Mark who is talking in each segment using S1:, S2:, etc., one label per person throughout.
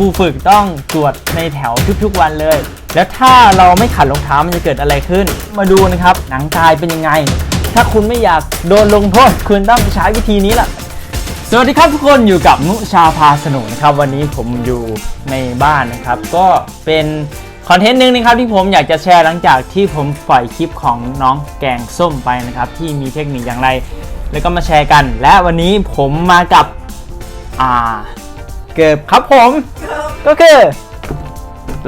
S1: ครูฝึกต้องตรวจในแถวทุกๆวันเลย แล้วถ้าเราไม่ขัดรองเท้ามันจะเกิดอะไรขึ้น มาดูนะครับ หนังกายเป็นยังไง ถ้าคุณไม่อยากโดนลงโทษคุณต้องใช้วิธีนี้แหละสวัสดีครับทุกคนอยู่กับนุชาพาสนุนะครับ วันนี้ผมอยู่ในบ้านนะครับ ก็เป็นคอนเทนต์หนึ่งนะครับที่ผมอยากจะแชร์หลังจากที่ผมปล่อยคลิปของน้องแกงส้มไปนะครับ ที่มีเทคนิคอย่างไร แล้วก็มาแชร์กัน และวันนี้ผมมากับอ่า เกิบครับผมก็คือ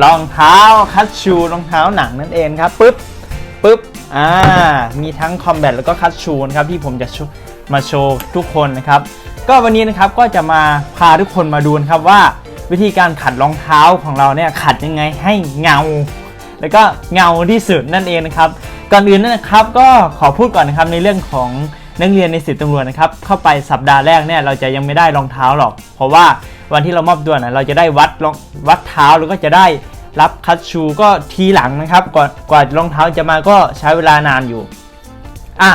S1: รองเท้าคัชชูรองเท้าหนังนั่นเองครับปึ๊บปึ๊บอ่ามีทั้งคอมแบทแล้วก็คัชชูนะครับที่ผมจะมาโชว์ทุกคนนะครับ ก็วันนี้นะครับก็จะมาพาทุกคนมาดูนะครับว่าวิธีการขัดรองเท้าของเราเนี่ยขัดยังไงให้เงา แล้วก็เงาที่สุดนั่นเองนะครับ ก่อนอื่นนะครับก็ขอพูดก่อนนะครับในเรื่องของนักเรียนในสิบตำรวจนะครับเข้าไปสัปดาห์แรกเนี่ยเราจะยังไม่ได้รองเท้าหรอก เพราะว่า วันที่เรามอบตัวนะเราจะได้วัดรองวัดเท้าแล้วก็จะได้รับคัตชูก็ทีหลังนะครับก่อนกว่ารองเท้าจะมาก็ใช้เวลานานอยู่อะ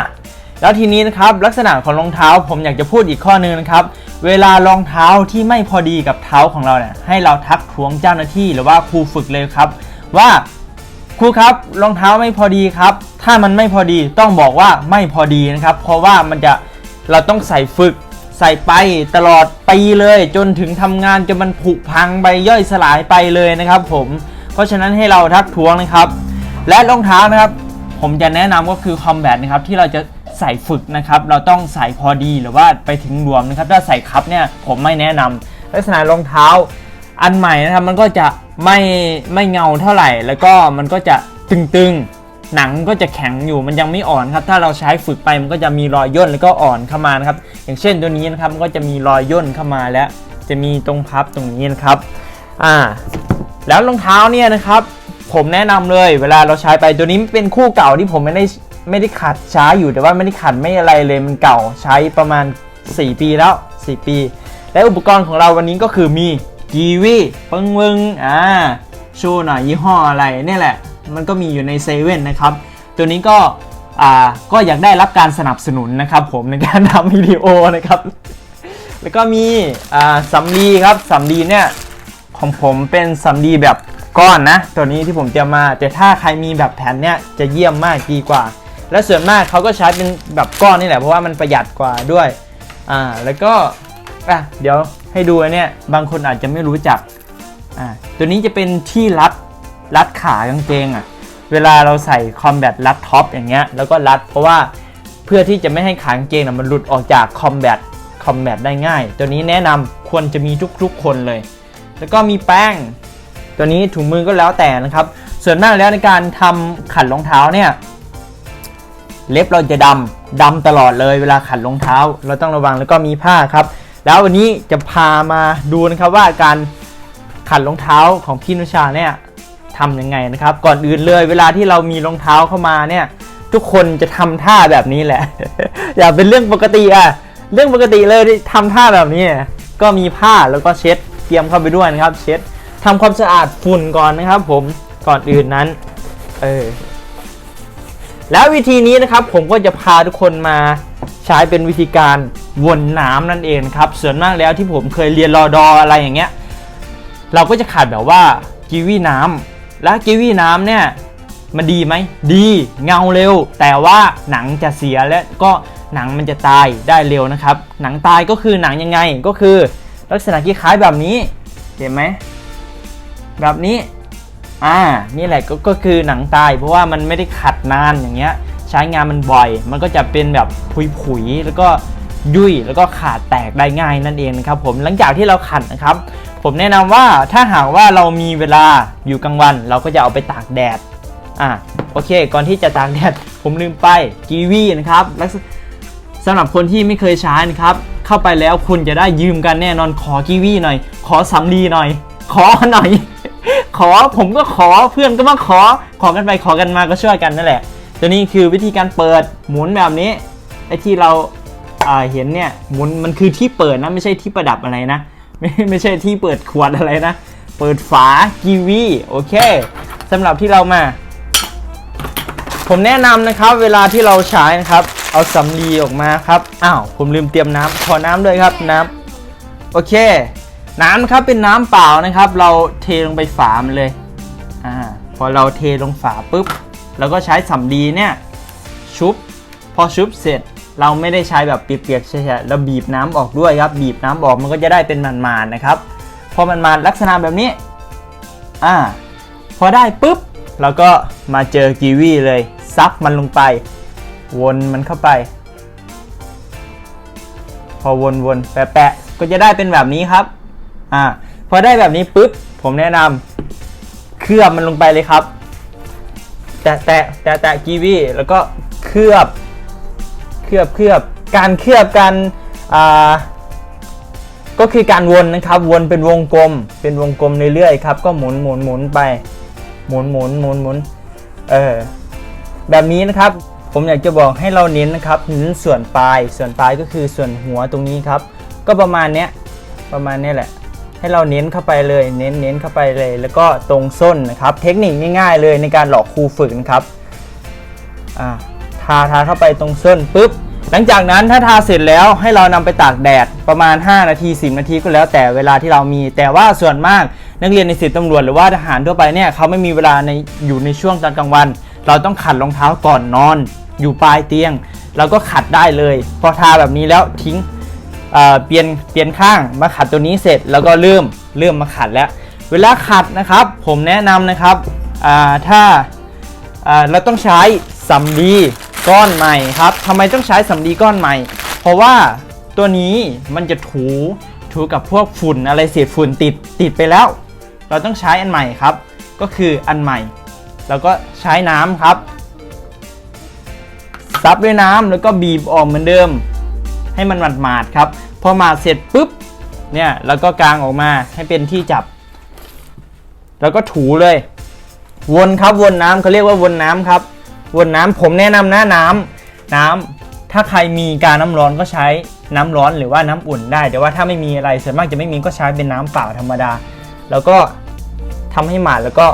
S1: แล้วทีนี้นะครับลักษณะของรองเท้าผมอยากจะพูดอีกข้อนึงนะครับ เวลารองเท้าที่ไม่พอดีกับเท้าของเราเนี่ยให้เราทักท้วงเจ้าหน้าที่หรือว่าครูฝึกเลยครับ ว่าครูครับรองเท้าไม่พอดีครับ ถ้ามันไม่พอดีต้องบอกว่าไม่พอดีนะครับ เพราะว่ามันจะเราต้องใส่ฝึก ใส่ไปตลอดปีเลย จนถึงทำงานจนมันผุพังไปย่อยสลายไปเลยนะครับผมเพราะฉะนั้นให้เราทักท้วงนะครับ และรองเท้านะครับ ผมจะแนะนำก็คือคอมแบทนะครับที่เราจะใส่ฝึกนะครับ เราต้องใส่พอดีหรือว่าไปถึงรวมนะครับ ถ้าใส่คับเนี่ยผมไม่แนะนำลักษณะรองเท้าอันใหม่นะครับมันก็จะไม่ไม่เงาเท่าไหร่ แล้วก็มันก็จะตึงๆ หนังก็จะแข็งอยู่มันยังไม่อ่อนครับ ถ้าเราใช้ฝึกไปมันก็จะมีรอยย่นแล้วก็อ่อนเข้ามานะครับ อย่างเช่นตัวนี้นะครับมันก็จะมีรอยย่นเข้ามาแล้ว จะมีตรงพับตรงนี้นะครับอ่าแล้วรองเท้าเนี่ยนะครับ ผมแนะนำเลย เวลาเราใช้ไปตัวนี้เป็นคู่เก่าที่ผมไม่ได้ไม่ได้ขัดใช้อยู่แต่ว่าไม่ได้ขัดไม่อะไรเลยมันเก่าใช้ประมาณ 4 ปีแล้ว 4 ปี และอุปกรณ์ของเราวันนี้ก็คือมีกีวีปึ้งวึงอ่าโชว์หน่อยยี่ห้ออะไรนี่แหละ มันก็มีอยู่ในเซเว่นนะครับ ตัวนี้ก็อ่าก็อยากได้รับการสนับสนุนนะครับ ผมในการทำวิดีโอนะครับ แล้วก็มีอ่าสำลีครับสำลีเนี่ยของผมเป็นสำลีแบบก้อนนะ ตัวนี้ที่ผมเตรียมมา แต่ถ้าใครมีแบบแผ่นเนี่ยจะเยี่ยมมากดีกว่า และส่วนมากเขาก็ใช้เป็นแบบก้อนนี่แหละเพราะว่ามันประหยัดกว่าด้วยอ่าแล้วก็อะเดี๋ยวให้ดูเนี่ยบางคนอาจจะไม่รู้จักอ่าตัวนี้จะเป็นที่รัด รัดขากางเกงอะ เวลาเราใส่คอมแบทรัดท็อปอย่างเงี้ยแล้วก็รัดเพราะว่าเพื่อที่จะไม่ให้ขากางเกงนะมันหลุดออกจากคอมแบทคอมแบทได้ง่าย ตัวนี้แนะนำควรจะมีทุกๆคนเลย แล้วก็มีแป้ง ตัวนี้ถุงมือก็แล้วแต่นะครับ ส่วนมากแล้วในการทำขัดรองเท้าเนี่ยเล็บเราจะดำดำตลอดเลยเวลาขัดรองเท้า เราต้องระวังแล้วก็มีผ้าครับ แล้ววันนี้จะพามาดูนะครับว่าการขัดรองเท้าของพี่นุชาเนี่ย ทำยังไงนะครับ ก่อนอื่นเลยเวลาที่เรามีรองเท้าเข้ามาเนี่ย ทุกคนจะทำท่าแบบนี้แหละ อย่าเป็นเรื่องปกติอะเรื่องปกติเลยที่ทำท่าแบบนี้ ก็มีผ้าแล้วก็เช็ดเตรียมเข้าไปด้วยนะครับ เช็ดทำความสะอาดฝุ่นก่อนนะครับ ผมก่อนอื่นนั้นเออแล้ววิธีนี้นะครับผมก็จะพาทุกคนมาใช้เป็นวิธีการวนน้ำนั่นเองครับส่วนมากแล้วที่ผมเคยเรียนรอดออะไรอย่างเงี้ย เราก็จะขาดแบบว่ากีวีน้ำ และกีวีน้ำเนี่ยมันดีไหม ดีเงาเร็ว แต่ว่าหนังจะเสียและก็หนังมันจะตายได้เร็วนะครับ หนังตายก็คือหนังยังไงก็คือ ลักษณะคล้ายแบบนี้เห็นไหมแบบนี้อ่านี่แหละก็ก็คือหนังตาย เพราะว่ามันไม่ได้ขัดนานอย่างเงี้ย ใช้งานมันบ่อย มันก็จะเป็นแบบผุยๆแล้วก็ยุ่ยแล้วก็ขาดแตกได้ง่ายนั่นเองนะครับผมหลังจากที่เราขัดนะครับ ผมแนะนำว่าถ้าหากว่าเรามีเวลาอยู่กลางวัน เราก็จะเอาไปตากแดดอ่าโอเค ก่อนที่จะตากแดดผมลืมไปกีวีนะครับลักสำหรับคนที่ไม่เคยใช้นะครับเข้าไปแล้วคุณจะได้ยืมกันแน่นอนขอกีวีหน่อย ขอสำลีหน่อย ขอหน่อย ขอผมก็ขอเพื่อนก็มาขอขอกันไปขอกันมาก็ช่วยกันนั่นแหละ ตัวนี้คือวิธีการเปิดหมุนแบบนี้ไอ้ที่เราเห็นเนี่ยหมุนมันคือที่เปิดนะไม่ใช่ที่ประดับอะไรนะ ไม่ไม่ใช่ที่เปิดขวดอะไรนะ เปิดฝากีวีโอเคสำหรับที่เรามา ผมแนะนำนะครับ เวลาที่เราใช้นะครับ เอาสำลีออกมาครับอ้าวผมลืมเตรียมน้ำขอน้ำด้วยครับน้ำโอเค น้ำครับเป็นน้ำเปล่านะครับ เราเทลงไปฝามันเลยอ่าพอเราเทลงฝาปุ๊บเราก็ใช้สำลีเนี่ยชุบ พอชุบเสร็จ เราไม่ได้ใช้แบบเปียกๆใช่ไหมเราบีบน้ำออกด้วยครับ บีบน้ำออกมันก็จะได้เป็นมันๆนะครับ พอมันมาลักษณะแบบนี้ อ่า พอได้ปุ๊บเราก็มาเจอกีวีเลย ซับมันลงไป วนมันเข้าไป พอวนๆแปะๆก็จะได้เป็นแบบนี้ครับ อ่า พอได้แบบนี้ปุ๊บผมแนะนำเคลือบมันลงไปเลยครับ แตะแตะแตะแตะกีวีแล้วก็เคลือบ ลือบเคลือบการเคลือบการก็คือการวนนะครับ วนเป็นวงกลม เป็นวงกลมเรื่อยๆครับ ก็หมุนหมุนหมุนไป หมุนหมุนหมุนหมุนเออแบบนี้นะครับ ผมอยากจะบอกให้เราเน้นนะครับเน้นส่วนปลาย ส่วนปลายก็คือส่วนหัวตรงนี้ครับ ก็ประมาณเนี้ย ประมาณเนี้ยแหละ ให้เราเน้นเข้าไปเลย เน้นเน้นเข้าไปเลย แล้วก็ตรงส้นนะครับ เทคนิคง่ายๆเลยในการหลอกครูฝึกนะครับ อ่า ทาทาเข้าไปตรงส้นปุ๊บ หลังจากนั้นถ้าทาเสร็จแล้วให้เรานำไปตากแดดประมาณ 5 นาที 10 นาทีก็แล้วแต่เวลาที่เรามี แต่ว่าส่วนมากนักเรียนในสิบตำรวจหรือว่าทหารทั่วไปเนี่ยเขาไม่มีเวลาในอยู่ในช่วงตอนกลางวัน เราต้องขัดรองเท้าก่อนนอน อยู่ปลายเตียง เราก็ขัดได้เลย พอทาแบบนี้แล้วทิ้งเเปลี่ยนเปลี่ยนข้างมาขัดตัวนี้เสร็จแล้วก็เริ่มเริ่มมาขัดแล้ว เวลาขัดนะครับ ผมแนะนำนะครับถ้าอ่าเราต้องใช้สำลี ก้อนใหม่ครับทำไมต้องใช้สำลีก้อนใหม่ เพราะว่าตัวนี้มันจะถูถูกับพวกฝุ่นอะไรเศษฝุ่นติดติดไปแล้ว เราต้องใช้อันใหม่ครับ ก็คืออันใหม่ แล้วก็ใช้น้ำครับ ซับด้วยน้ำแล้วก็บีบออกเหมือนเดิม ให้มันหมาดๆครับ พอหมาดเสร็จปุ๊บเนี่ยแล้วก็กางออกมาให้เป็นที่จับ แล้วก็ถูเลย วนครับวนน้ำเขาเรียกว่าวนน้ำครับ วนน้ำผมแนะนำนะน้ำน้ำถ้าใครมีการน้ำร้อนก็ใช้น้ำร้อนหรือว่าน้ำอุ่นได้ แต่ว่าถ้าไม่มีอะไรส่วนมากจะไม่มีก็ใช้เป็นน้ำเปล่าธรรมดา แล้วก็ทำให้หมาดแล้วก็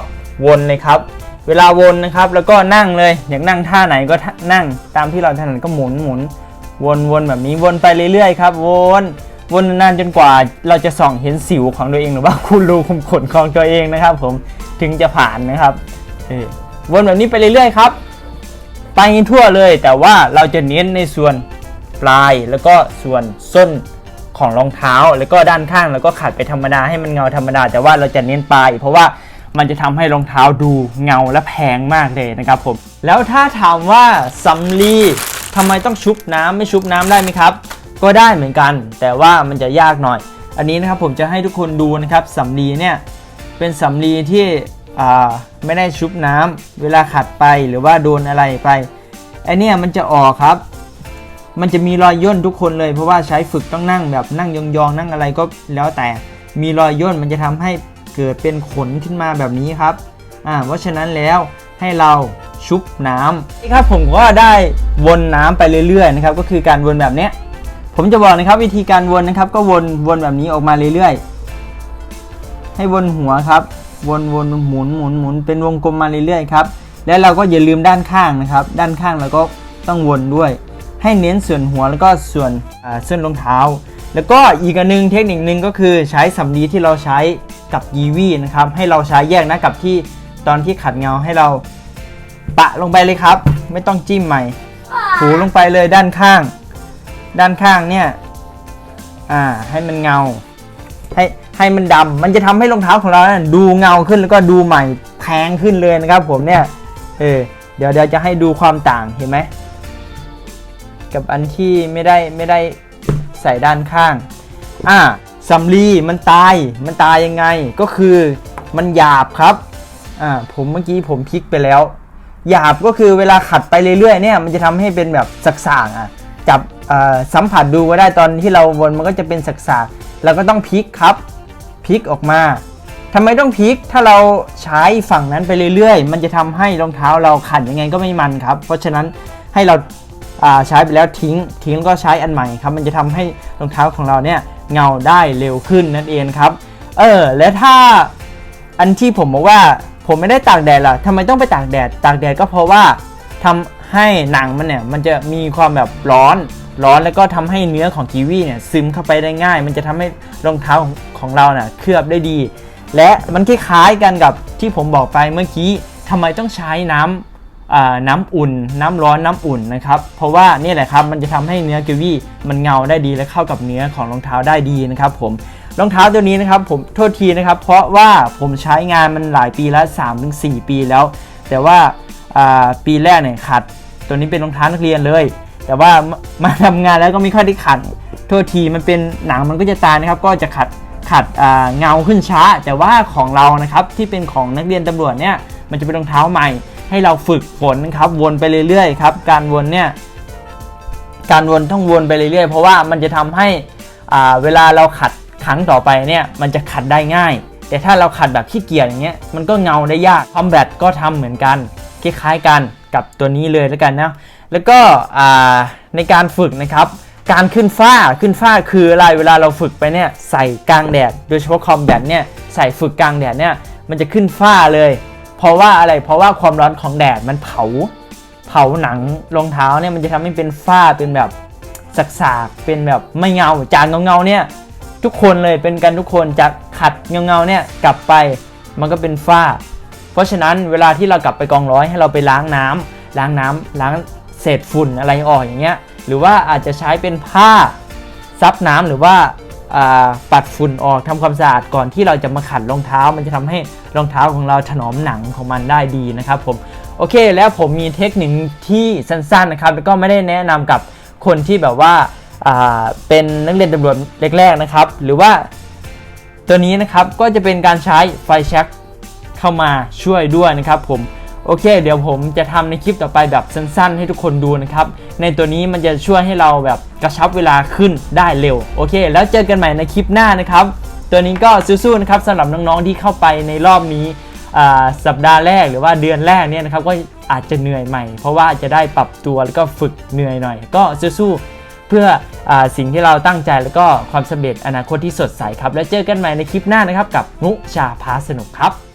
S1: วนเลยครับ เวลาวนนะครับ แล้วก็นั่งเลยอยากนั่งท่าไหนก็นั่ง ตามที่เราถนัดก็หมุนหมุนวนวนแบบนี้วนไปเรื่อยๆครับ วนวนนานจนกว่าเราจะส่องเห็นสิวของตัวเองหรือว่าคุณรูขุมขนของตัวเองนะครับ ผมถึงจะผ่านนะครับวนแบบนี้ไปเรื่อยๆครับ ไปทั่วเลย แต่ว่าเราจะเน้นในส่วนปลายแล้วก็ส่วนส้นของรองเท้า แล้วก็ด้านข้างแล้วก็ขัดไปธรรมดาให้มันเงาธรรมดา แต่ว่าเราจะเน้นปลาย เพราะว่ามันจะทำให้รองเท้าดูเงาและแพงมากเลยนะครับผมแล้วถ้าถามว่าสำลีทำไมต้องชุบน้ำไม่ชุบน้ำได้ไหมครับ ก็ได้เหมือนกัน แต่ว่ามันจะยากหน่อย อันนี้นะครับผมจะให้ทุกคนดูนะครับสำลีเนี่ยเป็นสำลีที่ ไม่ได้ชุบน้ำเวลาขัดไปหรือว่าโดนอะไรไปไอเนี่ยมันจะออกครับ มันจะมีรอยย่นทุกคนเลยเพราะว่าใช้ฝึกต้องนั่งแบบนั่งยองๆนั่งอะไรก็แล้วแต่มีรอยย่นมันจะทำให้เกิดเป็นขนขึ้นมาแบบนี้ครับอ่าเพราะฉะนั้นแล้วให้เราชุบน้ำนี่ครับผมก็ได้วนน้ำไปเรื่อยๆนะครับก็คือการวนแบบเนี้ยผมจะบอกนะครับวิธีการวนนะครับก็วนวนแบบนี้ออกมาเรื่อยๆ ให้วนหัวครับ วนวนหมุนหมุนหมุนเป็นวงกลมมาเรื่อยๆครับ แล้วเราก็อย่าลืมด้านข้างนะครับ ด้านข้างเราก็ต้องวนด้วย ให้เน้นส่วนหัวแล้วก็ส่วนส้นรองเท้า แล้วก็อีกอันหนึงเทคนิคนึงก็คือใช้สำลีที่เราใช้กับยีวีนะครับ ให้เราใช้แยกนะกับที่ตอนที่ขัดเงาให้เราปะลงไปเลยครับ ไม่ต้องจิ้มใหม่ถูลงไปเลยด้านข้าง ด้านข้างเนี่ย อ่า ให้มันเงา ให้มันดำมันจะทำให้รองเท้าของเรานี่ยดูเงาขึ้นแล้วก็ดูใหม่แพงขึ้นเลยนะครับผมเนี่ยเออเดี๋ยวเดี๋ยวจะให้ดูความต่างเห็นไหมกับอันที่ไม่ได้ไม่ได้ใส่ด้านข้างอ่าสำลีมันตายมันตายยังไงก็คือมันหยาบครับอ่าผมเมื่อกี้ผมพลิกไปแล้ว หยาบก็คือเวลาขัดไปเรื่อยๆเนี่ยมันจะทำให้เป็นแบบสักๆอะจับอ่อสัมผัสดูก็ได้ตอนที่เราวนมันก็จะเป็นสักๆเราก็ต้องพลิกครับ พลิกออกมาทำไมต้องพลิกถ้าเราใช้ฝั่งนั้นไปเรื่อยๆ มันจะทำให้รองเท้าเราขัดยังไงก็ไม่มันครับ เพราะฉะนั้นให้เราาใช้ไปแล้วทิ้ง ทิ้งแล้วก็ใช้อันใหม่ครับ มันจะทำให้รองเท้าของเราเนี่ยเงาได้เร็วขึ้นนั่นเองครับ เออ และถ้าอันที่ผมบอกว่าผมไม่ได้ตากแดดล่ะทำไมต้องไปตากแดด ตากแดดก็เพราะว่าทำให้หนังมันเนี่ยมันจะมีความแบบร้อน ร้อนแล้วก็ทำให้เนื้อของกีวีเนี่ยซึมเข้าไปได้ง่าย มันจะทำให้รองเท้าของของเราเนี่ยเคลือบได้ดี และมันคล้ายๆกันกับที่ผมบอกไปเมื่อกี้ทำไมต้องใช้น้ำอ่าน้ำอุ่น น้ำร้อนน้ำอุ่นนะครับ เพราะว่านี่แหละครับมันจะทำให้เนื้อกีวีมันเงาได้ดีและเข้ากับเนื้อของรองเท้าได้ดีนะครับผมรองเท้าตัวนี้นะครับผมโทษทีนะครับ เพราะว่าผมใช้งานมันหลายปีแล้ว3-4 ปีแล้ว แต่ว่าอ่าปีแรกเนี่ยขัดตัวนี้เป็นรองเท้านักเรียนเลย แต่ว่ามามาทำงานแล้วก็ไม่ค่อยได้ขัดโทษทีมันเป็นหนังมันก็จะตายนะครับ ก็จะขัดขัดเงาขึ้นช้า แต่ว่าของเรานะครับที่เป็นของนักเรียนตำรวจเนี่ยมันจะเป็นรองเท้าใหม่ ให้เราฝึกฝนครับวนไปเรื่อยๆครับการวนเนี่ยการวนต้องวนไปเรื่อยๆ เพราะว่ามันจะทำให้เวลาเราขัดครั้งต่อไปเนี่ยมันจะขัดได้ง่าย แต่ถ้าเราขัดแบบขี้เกียจอย่างเงี้ยมันก็เงาได้ยากคอมแบทก็ทำเหมือนกันคล้ายๆกันกับตัวนี้เลยแล้วกันนะ แล้วก็ในการฝึกนะครับ การขึ้นฟ้าขึ้นฟ้าคืออะไรเวลาเราฝึกไปเนี่ยใส่กลางแดด โดยเฉพาะคอมแบทเนี่ยใส่ฝึกกลางแดดเนี่ยมันจะขึ้นฟ้าเลย เพราะว่าอะไรเพราะว่าความร้อนของแดดมันเผา เผาหนังรองเท้าเนี่ยมันจะทำให้เป็นฝ้าเป็นแบบสากเป็นแบบไม่เงาจางเงาๆเนี่ยทุกคนเลยเป็นกันทุกคนจากขัดเงาๆเนี่ยกลับไปมันก็เป็นฝ้า เพราะฉะนั้นเวลาที่เรากลับไปกองร้อยให้เราไปล้างน้ำล้างน้ำล้าง เศษฝุ่นอะไรออกอย่างเงี้ยหรือว่าอาจจะใช้เป็นผ้าซับน้ำหรือว่าปัดฝุ่นออกทำความสะอาดก่อนที่เราจะมาขัดรองเท้า มันจะทำให้รองเท้าของเราถนอมหนังของมันได้ดีนะครับผมโอเค แล้วผมมีเทคนิคที่สั้นๆนะครับแล้วก็ไม่ได้แนะนำกับคนที่แบบว่าอ่าเป็นนักเรียนตำรวจแรกๆนะครับ หรือว่าตัวนี้นะครับก็จะเป็นการใช้ไฟแช็กเข้ามาช่วยด้วยนะครับผม โอเค เดี๋ยวผมจะทำในคลิปต่อไปแบบสั้นๆ ให้ทุกคนดูนะครับ ในตัวนี้มันจะช่วยให้เราแบบกระชับเวลาขึ้นได้เร็ว โอเค แล้วเจอกันใหม่ในคลิปหน้านะครับ ตัวนี้ก็สู้ๆนะครับสำหรับน้องๆที่เข้าไปในรอบนี้สัปดาห์แรกหรือว่าเดือนแรกเนี่ยนะครับก็อาจจะเหนื่อยใหม่ เพราะว่าจะได้ปรับตัวแล้วก็ฝึกเหนื่อยหน่อย ก็สู้ๆเพื่ออสิ่งที่เราตั้งใจแล้วก็ความสำเร็จอนาคตที่สดใสครับ แล้วเจอกันใหม่ในคลิปหน้านะครับกับนุชาพาสนุกครับ